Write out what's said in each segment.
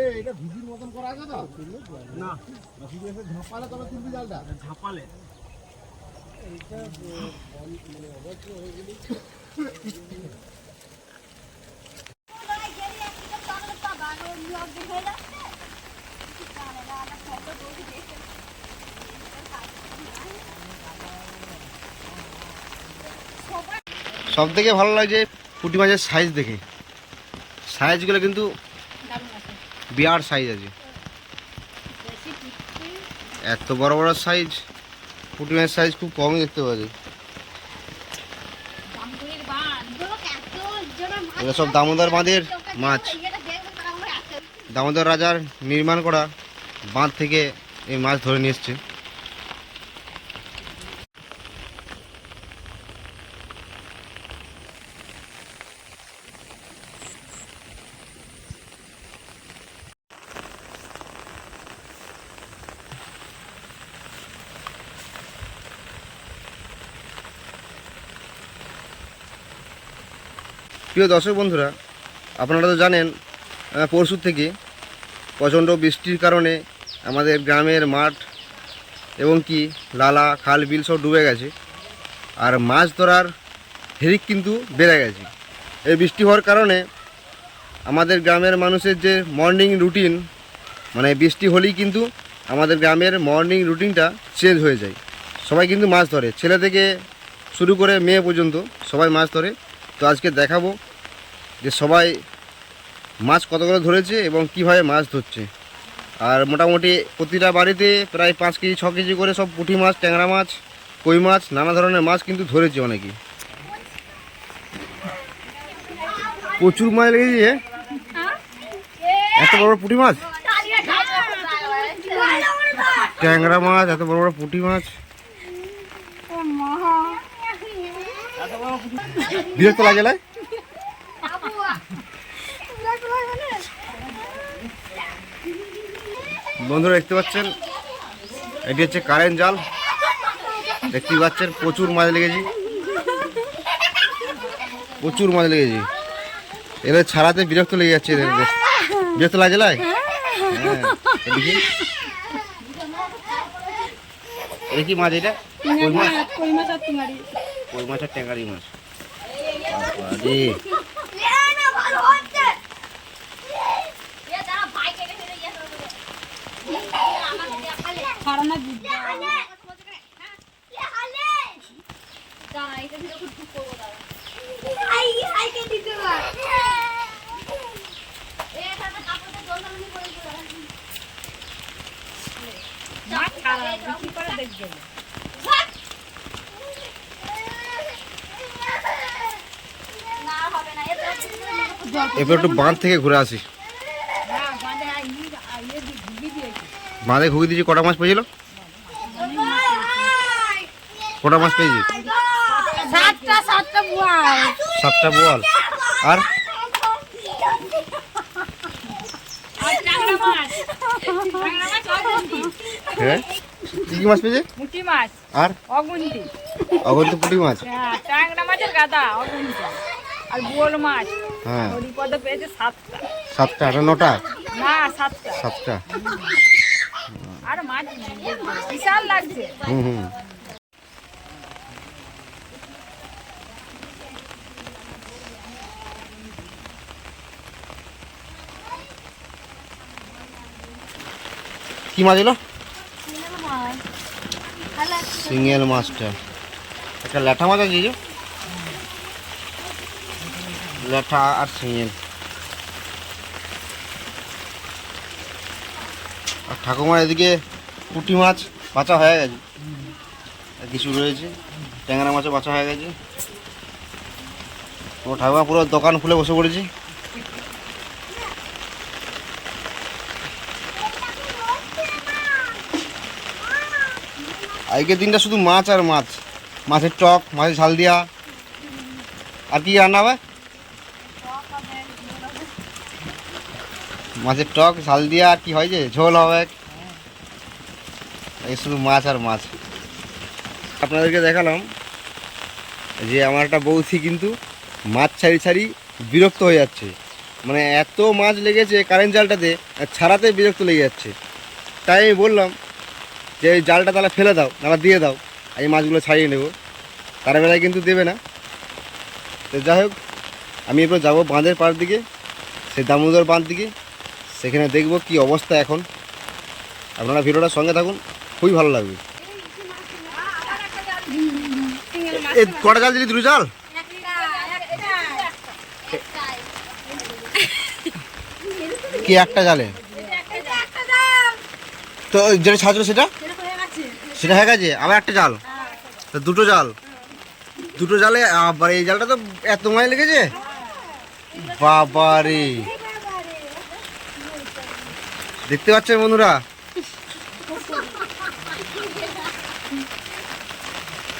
এই এটা মতন করা আছে তো? না। ভিডিও এসে ঝাঁপালে তবে তুলবি জালটা? ঝাপালে। সব থেকে ভালো লাগছে পুঁটি মাছের সাইজ দেখে। সাইজগুলো কিন্তু বিরাট সাইজ আছে। এত বড় বড় সাইজ পুঁটি মাছের সাইজ খুব কমই দেখতে পাওয়া যায় এগুলো সব দামোদর বাঁধের মাছ। দামোদর রাজার নির্মাণ করা বাঁধ থেকে এই মাছ ধরে নিয়ে এসছে। প্রিয় দর্শক বন্ধুরা, আপনারা তো জানেন পরশুর থেকে প্রচণ্ড বৃষ্টির কারণে আমাদের গ্রামের মাঠ এবং কি লালা, খাল, বিল সব ডুবে গেছে আর মাছ ধরার হেরিক কিন্তু বেড়ে গেছে। এই বৃষ্টি হওয়ার কারণে আমাদের গ্রামের মানুষের যে মর্নিং রুটিন মানে বৃষ্টি হলেই কিন্তু আমাদের গ্রামের মর্নিং রুটিনটা চেঞ্জ হয়ে যায়। সবাই কিন্তু মাছ ধরে। ছেলে থেকে শুরু করে মেয়ে পর্যন্ত সবাই মাছ ধরে। তো আজকে দেখাবো যে সবাই মাছ কতগুলো ধরেছে এবং কীভাবে মাছ ধরছে। আর মোটামুটি প্রতিটা বাড়িতে প্রায় পাঁচ কেজি, ছ কেজি করে সব পুঁটি মাছ, ট্যাংরা মাছ, কই মাছ, নানা ধরনের মাছ কিন্তু ধরেছে অনেকেই প্রচুর মাছ লেগেছে এত বড় বড় পুঁটি মাছ? ট্যাংরা মাছ, এত বড় বড় পুঁটি মাছ। বিরক্ত লাগে না? বন্ধুরা দেখতে পাচ্ছেন এটি হচ্ছে কারেন্ট জাল। দেখতেই পাচ্ছেন প্রচুর মাছ লেগেছি। প্রচুর মাছ লেগেছি। এবার ছাড়াতে বিরক্ত লেগে যাচ্ছে। বিরক্ত লাগে লাই হ্যাঁ এটা কি মাছ এটা? কই মাছ? কই মাছ আর তোমারই? কই মাছ আর ট্যাঙ্গারি মাছ? বাবারে। ফাড়ানা দুধ কি করে দেখবে এবার একটু বাঁধ থেকে ঘুরে আসি। বাঁধে ঘুরে দিয়েছি কটা মাছ পেয়েছিল? কটা মাছ পেয়েছি? সাতটা বোয়াল। আর? মাছ। ট্যাংরা অগুন্তি। হ্যাঁ কি কি মাছ পেয়েছে? মুটি মাছ। আর? অগুন্তি। অগন্ত পুঁটি মাছ। হ্যাঁ ট্যাংরা মাছের গাদা অগুন্তি। আর বোয়াল মাছ। হ্যাঁ। হরিপদ পেয়েছে সাতটা। সাতটা না নটা? না সাতটা। সাতটা। আর মাছ বিশাল লাগছে। হুম হুম। কি মাছ এলো? সিঙ্গেল মাছটা। একটা ল্যাঠা মাছ আছে ল্যাঠা আর সিঙ্গেল আর ঠাকুমার এদিকে পুঁটি মাছ বাঁচা হয়ে গেছে। আর কিছু রয়েছে, ট্যাংরা মাছও বাঁচা হয়ে গেছে। ও ঠাকুমা পুরো দোকান খুলে বসে পড়েছি। আজকের দিনটা শুধু মাছ আর মাছ। মাছের টক, মাছের ঝাল দিয়া। আর কি রান্না হবে মাছের টক, ঝাল দিয়া আর কি হয় যে, ঝোল হবে। এই শুধু মাছ আর মাছ। আপনাদেরকে দেখালাম যে আমার একটা বৌসি কিন্তু মাছ ছাড়ি ছাড়ি বিরক্ত হয়ে যাচ্ছে। মানে এত মাছ লেগেছে কারেন্ট জালটাতে, ছাড়াতে বিরক্ত লেগে যাচ্ছে। তাই আমি বললাম যে, এই জালটা তাহলে ফেলে দাও তাহলে দিয়ে দাও এই মাছগুলো ছাড়িয়ে নেব। তার বেলায় কিন্তু দেবে না। তো যাই হোক, আমি এরপর যাব বাঁধের পাড় দিকে, সেই দামোদর বাঁধ দিকে। সেখানে দেখব কি অবস্থা এখন। আপনারা ভিডিওটার সঙ্গে থাকুন, খুবই ভালো লাগবে। এ, কটা জাল দিলি দুটো জাল কি একটা জালে তো যেটা ছাড়ছিল সেটা? সেটা হয়ে গেছে, আবার একটা জাল? দুটো জাল। দুটো জালে, আবার এই জালটা তো এত মায় লেগেছে? বাবারে। দেখতে পাচ্ছেন বন্ধুরা?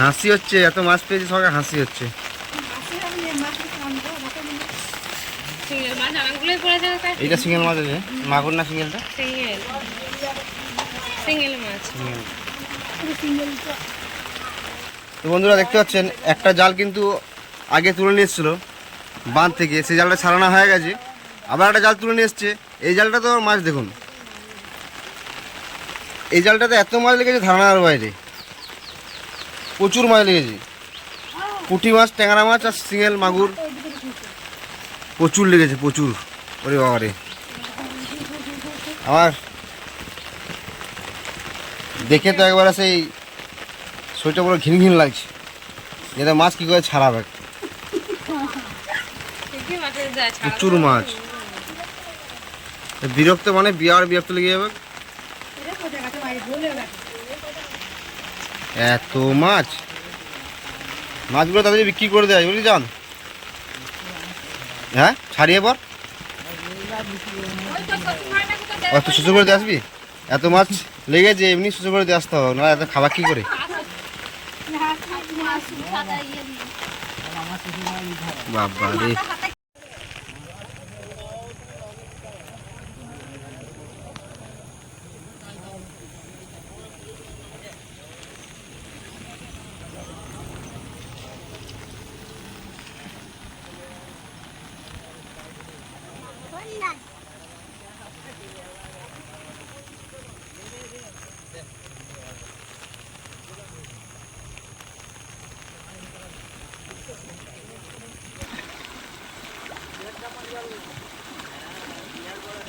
হাসি হচ্ছে, এত মাছ পেয়েছি সবাই হাসি হচ্ছে। এইটা সিঙ্গেল মাছ আছে? মাগুর না সিঙ্গেলটা? তো বন্ধুরা, দেখতে পাচ্ছেন, একটা জাল কিন্তু আগে তুলে নিয়ে এসেছিল, বাঁধ থেকে। সেই জালটা ছাড়ানো হয়ে গেছে। আবার একটা জাল তুলে নিয়ে এসছে। এই জালটা তো মাছ, দেখুন। এই জালটাতে এত মাছ লেগেছে ধারণার বাইরে। প্রচুর মাছ লেগেছে। পুঁটি মাছ, ট্যাংরা মাছ আর সিঙ্গেল মাগুর। প্রচুর লেগেছে, প্রচুর। ওরে বাবারে আমার দেখে তো একবারে সেই শরীরটা পুরো ঘিন ঘিন লাগছে। যেটা মাছ কী করে ছাড়াবে? প্রচুর মাছ। বিরক্ত মানে বিয়ার বিরক্ত লেগে যাবে। এত মাছ? মাছগুলো তাদের বিক্রি করে দেয়, বুঝলি যান হ্যাঁ? ছাড়িয়ে পর। অত সুযোগ করে দিয়ে আসবি? এত মাছ লেগেছে, এমনি সুযোগ করে দিয়ে আসতে হবে না এত খাবার কি করে? বাবা রে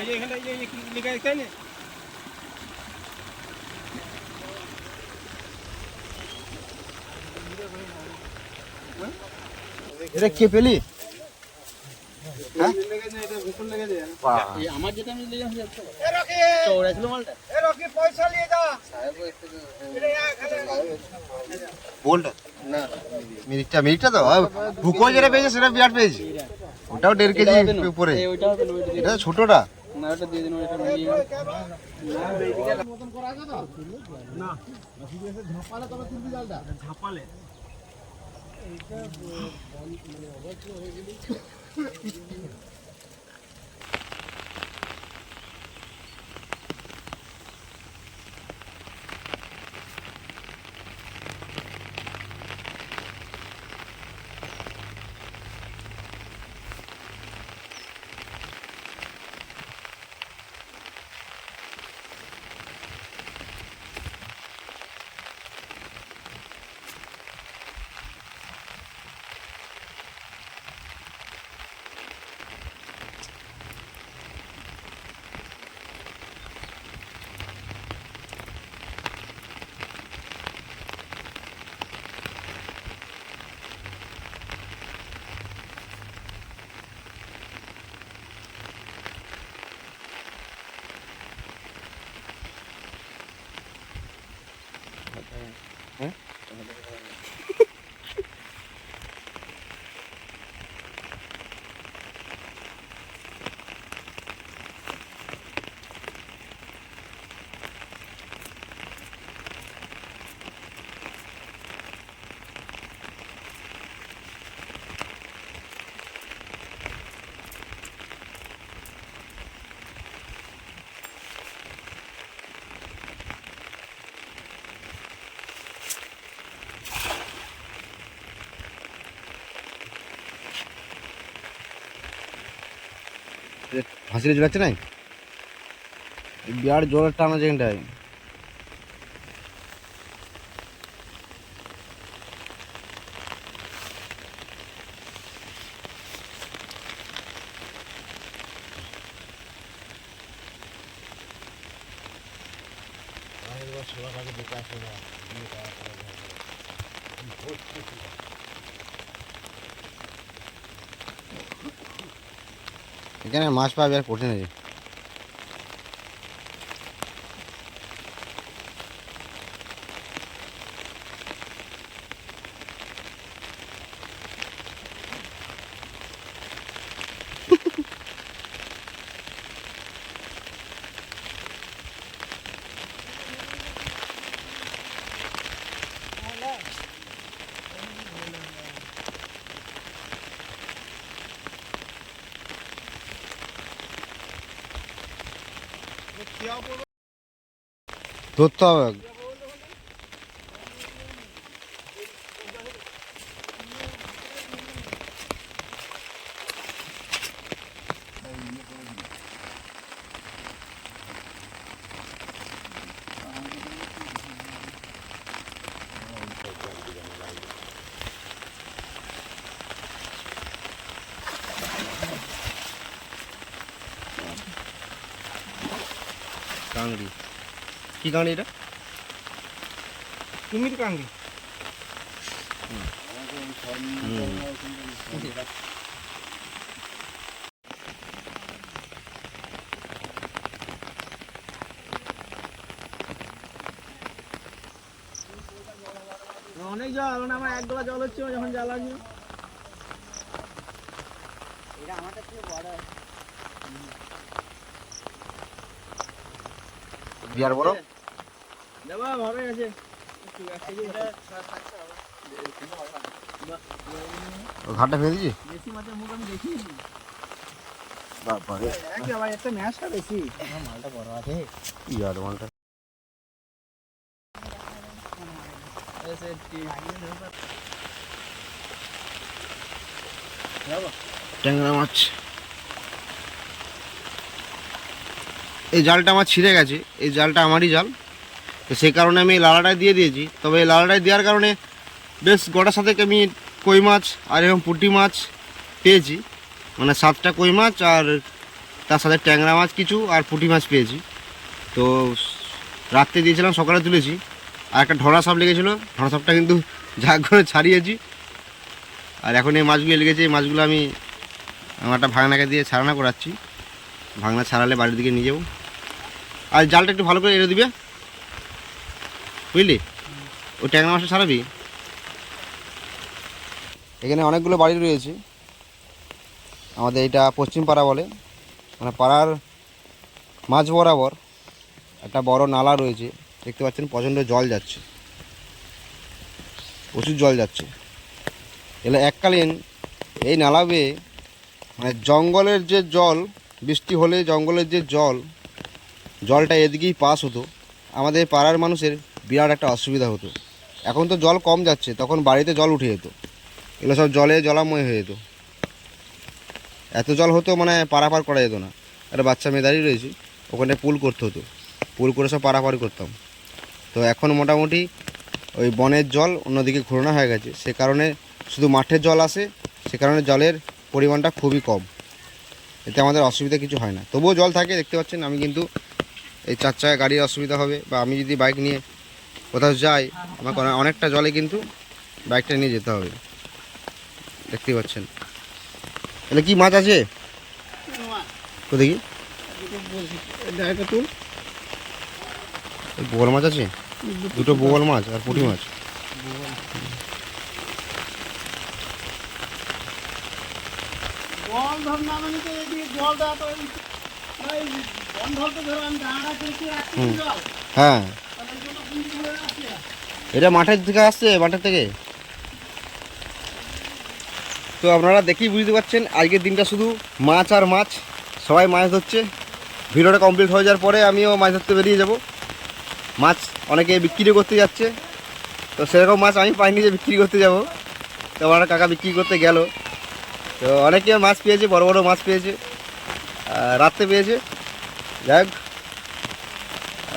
এই যে এখানে এই যে- এই যে কি লেখা আছে না এটা কে পেলি? আমার যেটা আমি চৌড়া ছিল মালটা? বোলটা না। মিরিকটা মিরিকটা তো ভুকো যেটা পেয়েছে সেটা বিরাট পেয়েছি। ওটাও দেড় কেজি উপরে। এটা ছোটটা। না ওটা দিয়ে দিন ওটা নিয়ে না মতন করা আছে তো না শুধু এসে ঝাপালে তবে তুলবি জালটা ঝাপালে এইটা মানে অবাক হয়ে গেলি ফাঁসিলে জোড়াচ্ছে নাই? বিরাট জোরের টান আছে এখানটায়। এখানে মাছ পাওয়া বিরাট কঠিন আছে ধরতে হবে কাংড়ি কি কাংড়ি এটা? কুমির কাঙ্গি অনেক জল মানে আমার এক গোলা জল হচ্ছে যখন জাল আছে বিয়ার বড় দেবা ঘরে আছে ও ঘাটটা ফেলে দিয়েছি দেশি মাছের মুখ আমি দেখিনি বাবারে ভাই একটা ম্যাচটা বেশি মালটা বড় আছে ইয়ার মালটা ট্যাংরা মাছ এই জালটা আমার ছিঁড়ে গেছে, এই জালটা আমারই জাল। তো সেই কারণে আমি এই লালাটায় দিয়ে দিয়েছি। তবে এই লালাটায় দেওয়ার কারণে বেশ গোটা সাথে আমি কই মাছ আর এরকম পুঁটি মাছ পেয়েছি। মানে সাতটা কই মাছ আর তার সাথে ট্যাংরা মাছ কিছু আর পুঁটি মাছ পেয়েছি। তো রাত্রে দিয়েছিলাম, সকালে তুলেছি। আর একটা ঢোড়া সাপ লেগেছিলো, ঢোড়া সাপটা কিন্তু ঝাঁক করে ছাড়িয়েছি। আর এখন এই মাছগুলো লেগেছে, এই মাছগুলো আমি আমার একটা ভাগনাকে দিয়ে ছাড়ানা করাচ্ছি। ভাঙনা ছাড়ালে বাড়ির দিকে নিয়ে যাব। আর জালটা একটু ভালো করে এড়ে দিবে। বুঝলি? ওই ট্যাংরা মাছটা ছাড়াবি? এখানে অনেকগুলো বাড়ি রয়েছে। আমাদের এটা পশ্চিম পাড়া বলে। মানে পাড়ার মাঝ বরাবর একটা বড় নালা রয়েছে। দেখতে পাচ্ছেন, প্রচণ্ড জল যাচ্ছে। প্রচুর জল যাচ্ছে। এলে এককালীন এই নালা বেয়ে মানে জঙ্গলের যে জল, বৃষ্টি হলে জঙ্গলের যে জল জলটা এদিকেই পাস হতো। আমাদের পাড়ার মানুষের বিরাট একটা অসুবিধা হতো। এখন তো জল কম যাচ্ছে, তখন বাড়িতে জল উঠে যেত। এগুলো সব জলে জলাময় হয়ে যেত। এত জল হতো মানে পারাপার করা যেত না। একটা বাচ্চা মেয়ে দাঁড়িয়ে রয়েছে, ওখানে পুল করতে হতো। পুল করে সব পারাপার করতাম। তো এখন মোটামুটি ওই বনের জল অন্যদিকে ঘোরানো হয়ে গেছে। সে কারণে শুধু মাঠের জল আসে, সে কারণে জলের পরিমাণটা খুবই কম। এতে আমাদের অসুবিধা কিছু হয় না। তবুও জল থাকে, দেখতে পাচ্ছেন, আমি কিন্তু এই চার চাকা গাড়ির অসুবিধা হবে বা আমি যদি বাইক নিয়ে কোথাও যাই, আমাকে অনে- অনেকটা জলে কিন্তু বাইকটা নিয়ে যেতে হবে। দেখতেই পাচ্ছেন। তাহলে কি মাছ আছে? দেখি এটা বোয়াল মাছ আছে? দুটো বোয়াল মাছ আর পুঁটি মাছ। জল ধর না মানে তো এদিকে জলটা তো হ্যাঁ। এটা মাঠের থেকে আসছে, মাঠের থেকে। তো আপনারা দেখেই বুঝতে পারছেন, আজকের দিনটা শুধু মাছ আর মাছ, সবাই মাছ ধরছে। ভিডিওটা কমপ্লিট হয়ে যাওয়ার পরে আমিও মাছ ধরতে বেরিয়ে যাব। মাছ অনেকে বিক্রি করতে যাচ্ছে। তো সেরকম মাছ আমি পাইনি যে বিক্রি করতে যাব। তো আমার কাকা বিক্রি করতে গেল। তো অনেকে মাছ পেয়েছে, বড় বড় মাছ পেয়েছে রাত্রে পেয়েছে।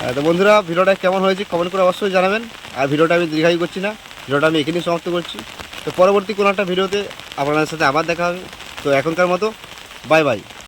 আহ, তো বন্ধুরা ভিডিওটা কেমন হয়েছে কমেন্ট করে অবশ্যই জানাবেন। আর ভিডিওটা আমি দীর্ঘায়ু করছি না ভিডিওটা আমি এখানেই সমাপ্ত করছি। তো পরবর্তী কোনো একটা ভিডিওতে আপনাদের সাথে আবার দেখা হবে। তো এখনকার মতো বাই বাই